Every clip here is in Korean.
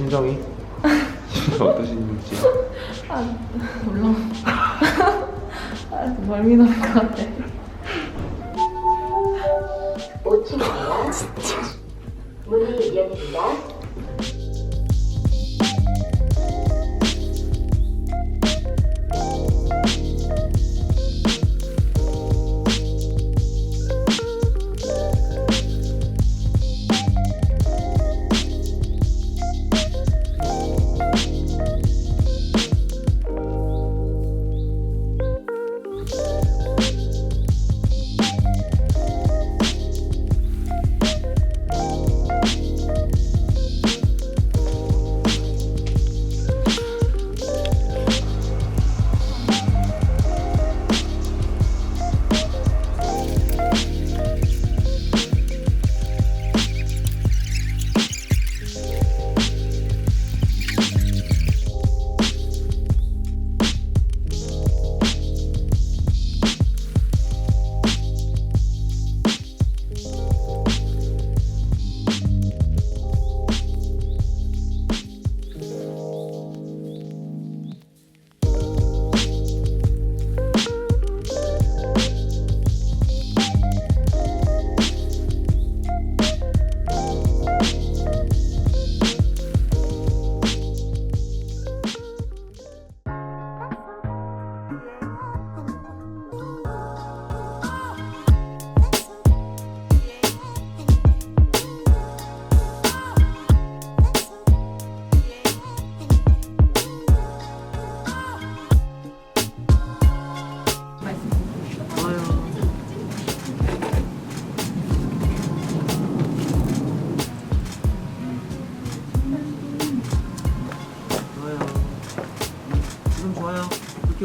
심정이 심정 어떠신지 아, 몰라. 아, 멀미 나는 것 같아. 5층입니다. 문이 열립니다.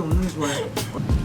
그렇게 웃는 게좋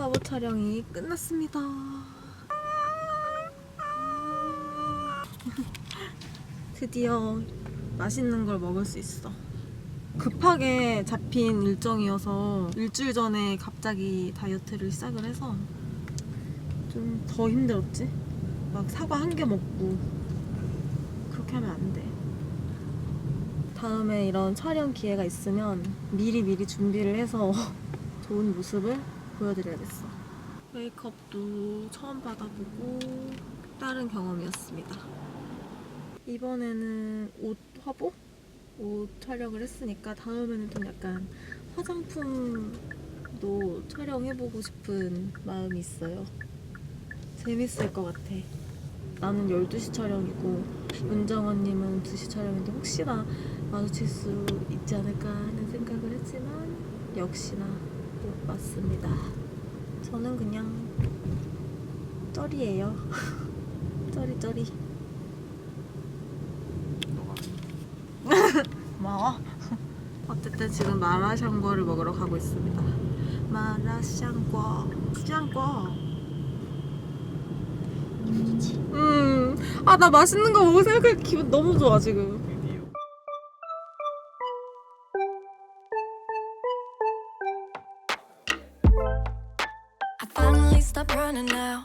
화보 촬영이 끝났습니다. 드디어 맛있는 걸 먹을 수 있어. 급하게 잡힌 일정이어서 일주일 전에 갑자기 다이어트를 시작을 해서 좀 더 힘들었지. 막 사과 한 개 먹고 그렇게 하면 안 돼. 다음에 이런 촬영 기회가 있으면 미리 미리 준비를 해서 좋은 모습을 보여드려야겠어. 메이크업도 처음 받아보고 다른 경험이었습니다. 이번에는 옷 화보? 옷 촬영을 했으니까 다음에는 좀 약간 화장품도 촬영해보고 싶은 마음이 있어요. 재밌을 것 같아. 나는 12시 촬영이고 문정원님은 2시 촬영인데 혹시나 마주칠 수 있지 않을까 하는 생각을 했지만 역시나 못 봤습니다. 저는 그냥 쩔이에요. 쩔이 쩔이. 고마워. 어쨌든 지금 마라샹궈를 먹으러 가고 있습니다. 마라샹궈. 샹궈. 음. 아, 나 맛있는 거 먹고 생각하니까 기분 너무 좋아, 지금. Running now.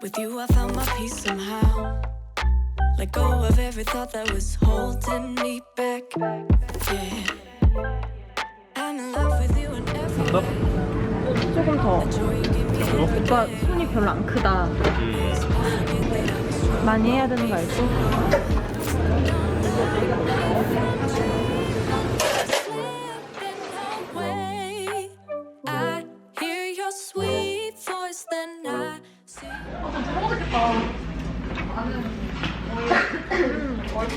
With you, I found my peace somehow. Let go of every thought that was holding me back. Yeah. I'm in love with you and every 조금 더. joy you give me. 오빠 손이 별로 안 크다. 많이 해야 되는 거 알지?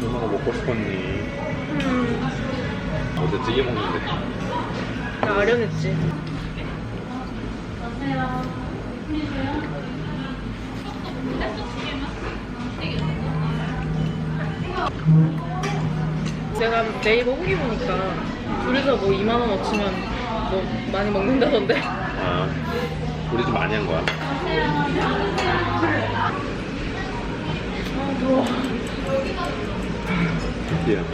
누나가 먹고 싶었니? 어제 찌개 먹는데 나 아련했지. 내가 네이버 후기 보니까 둘이서 뭐 2만 원 어치면 뭐 많이 먹는다던데. 아 우리 좀 많이 한 거야 예.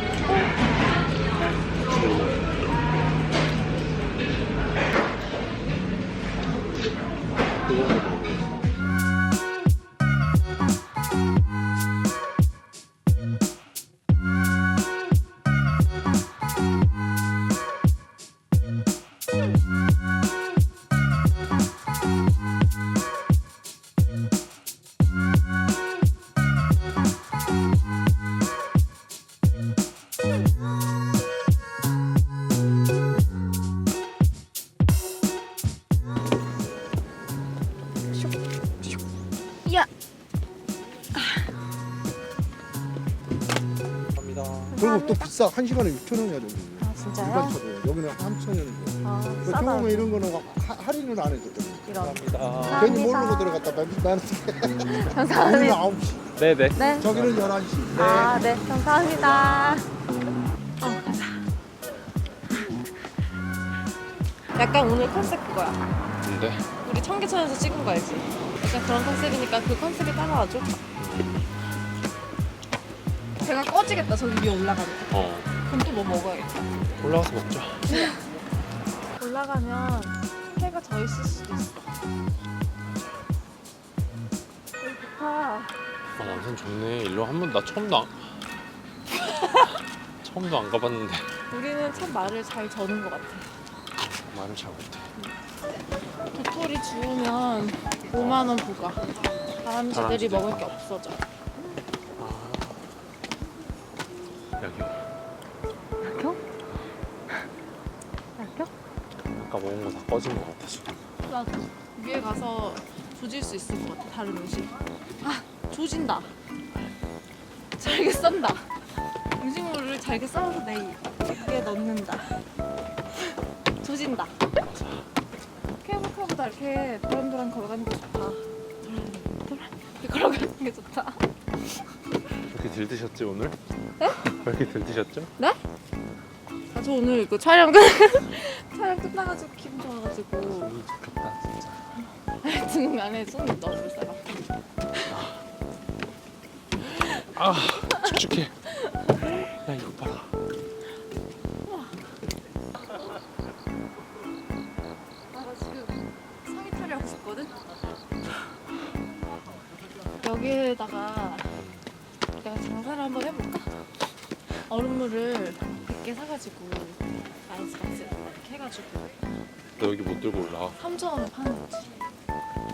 그리고 또 비싸. 한 시간에 6천 원이야 저기. 아 진짜요? 일반 차도 여기는 3천 원이고. 아 그 싸다. 경험에 이런 거는 하, 할인을 안 해줬거든. 이런. 괜히 모르고 들어갔다. 나- 나는 우리는 감사합니다. 9시, 네네 네. 저기는 11시. 아, 네. 감사합니다. 어, 가자. 약간 오늘 컨셉 그거야. 근데 우리 청계천에서 찍은 거 알지? 약간 그런 컨셉이니까 그 컨셉에 따라와줘. 배가 꺼지겠다. 저기 위에 올라가면. 어 그럼 또 뭐 먹어야겠다. 올라가서 먹자 올라가면 해가 져 있을 수도 있어. 여기 좋다. 아 남산 좋네 일로 한 번 나 처음도 안 처음도 안 가봤는데 우리는 참 말을 잘 저는 것 같아. 말을 잘 못해 도토리 주우면 5만 원 부과. 다람쥐들이 다람쥐들. 먹을 게 없어져. 꺼진 거 같아 지금 나도 위에 가서 조질 수 있을 것 같아. 다른 음식. 아 조진다. 잘게 썬다. 음식물을 잘게 썰어서 내 입에 넣는다. 조진다. 케이블카보다 이렇게 도란도란 걸어가는 게 좋다. 도란 도란 이렇게 걸어가는 게 좋다. 왜 이렇게 들드셨지 오늘? 왜 이렇게 들드셨죠? 아, 저 오늘 이거 촬영 끝 촬영 끝나가지고 기분 좋아가지고 너무 좋겠다 진짜 등 안에 손이 넣어줄 사람. 아 축축해 야 이거 봐라 아, 나 지금 상의 처리하고 싶거든? 여기에다가 내가 장사를 한번 해볼까? 얼음물을 100개 사가지고 아이스박스에 이렇게 해가지고 너 여기 못 들고 올라와? 3,000원에 파는 거지.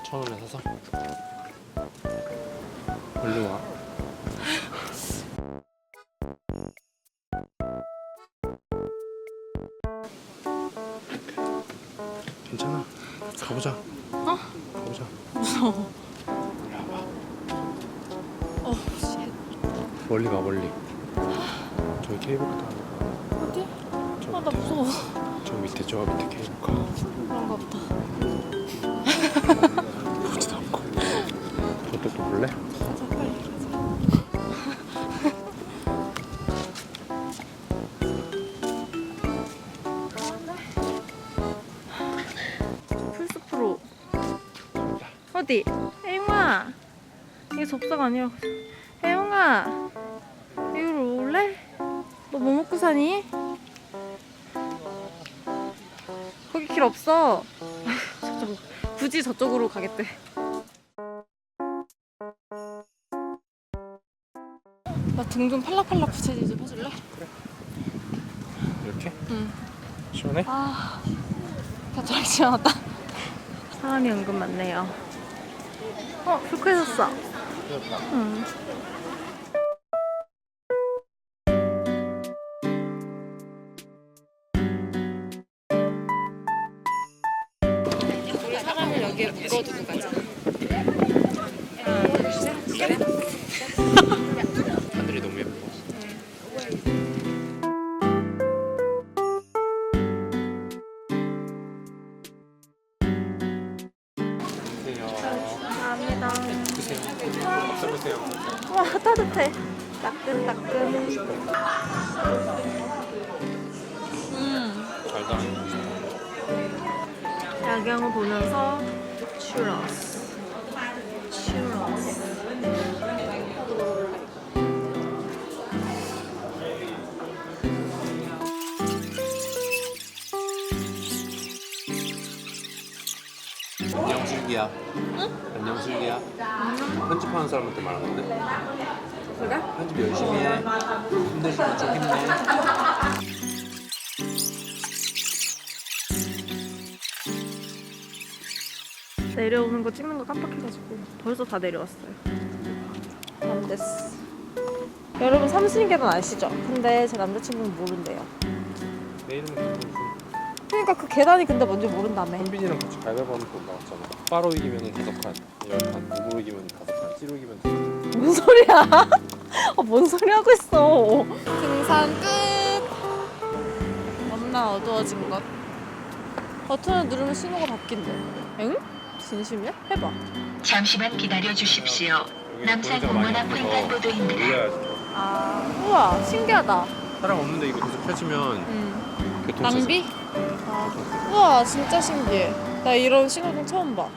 천 원에 사서? 얼른 와. 괜찮아. 가보자. 어? 가보자. 무서워. 올라와 어, 씨. 멀리 가 멀리 저기 케이블카 타는 거. 어디? 저, 아, 나 밑에, 무서워. 저 밑에 저 밑에 케이블카. 그런가 보다. 보지도 않고. 저것도 또 볼래? 가자 빨리 가자. 풀숲으로. 어디? 혜영아. 이게 접사가 아니라 혜영아 사니? 거기 길 없어 저쪽 굳이 저쪽으로 가겠대 등좀 팔락팔락 부채질 좀 해줄래? 이렇게? 응. 시원해? 아, 겨드랑이 시원하다. 사람이 은근 많네요. 어, 불쾌해졌어. 응. 묶어두고 가자. 하늘이 너무 예뻐. 안녕하세요. 감사합니다. 드세요. 박수 보세요. 와, 따뜻해. 따끈따끈. 음. 달다. 야경을 보면서 추러스. 추러스. 안녕 슬기야. 안녕 슬기야. 편집하는 사람한테 말하는데. 그래? 편집 열심히 해. 힘내시면 좀 힘내. 내려오는 거 찍는 거 깜빡해가지고 벌써 다 내려왔어요. 안 됐어. 여러분 삼신 계단 아시죠? 근데 제 남자친구는 모른대요. 내 이름은 김동수. 그러니까 그 계단이 근데 뭔지 모른다며. 현빈이랑 같이 하면서 올라왔잖아. 빠로 이기면 다섯 칸, 열 칸, 무으로 이기면 다섯 칸, 찌로 이기면 다섯 칸. 뭔 소리야? 아, 뭔 소리 하고 있어? 등산 끝. 너무나 어두워진 것. 버튼을 누르면 신호가 바뀐대. 응? 진심이야? 해봐. 잠시만 기다려 주십시오. 남산 공원 앞 횡단보도입니다. 올려야지. 아, 우와, 신기하다. 사람 없는데 이거 계속 펴지면 응. 교통체증. 낭비? 아, 우와, 진짜 신기해. 나 이런 신호등 처음 봐.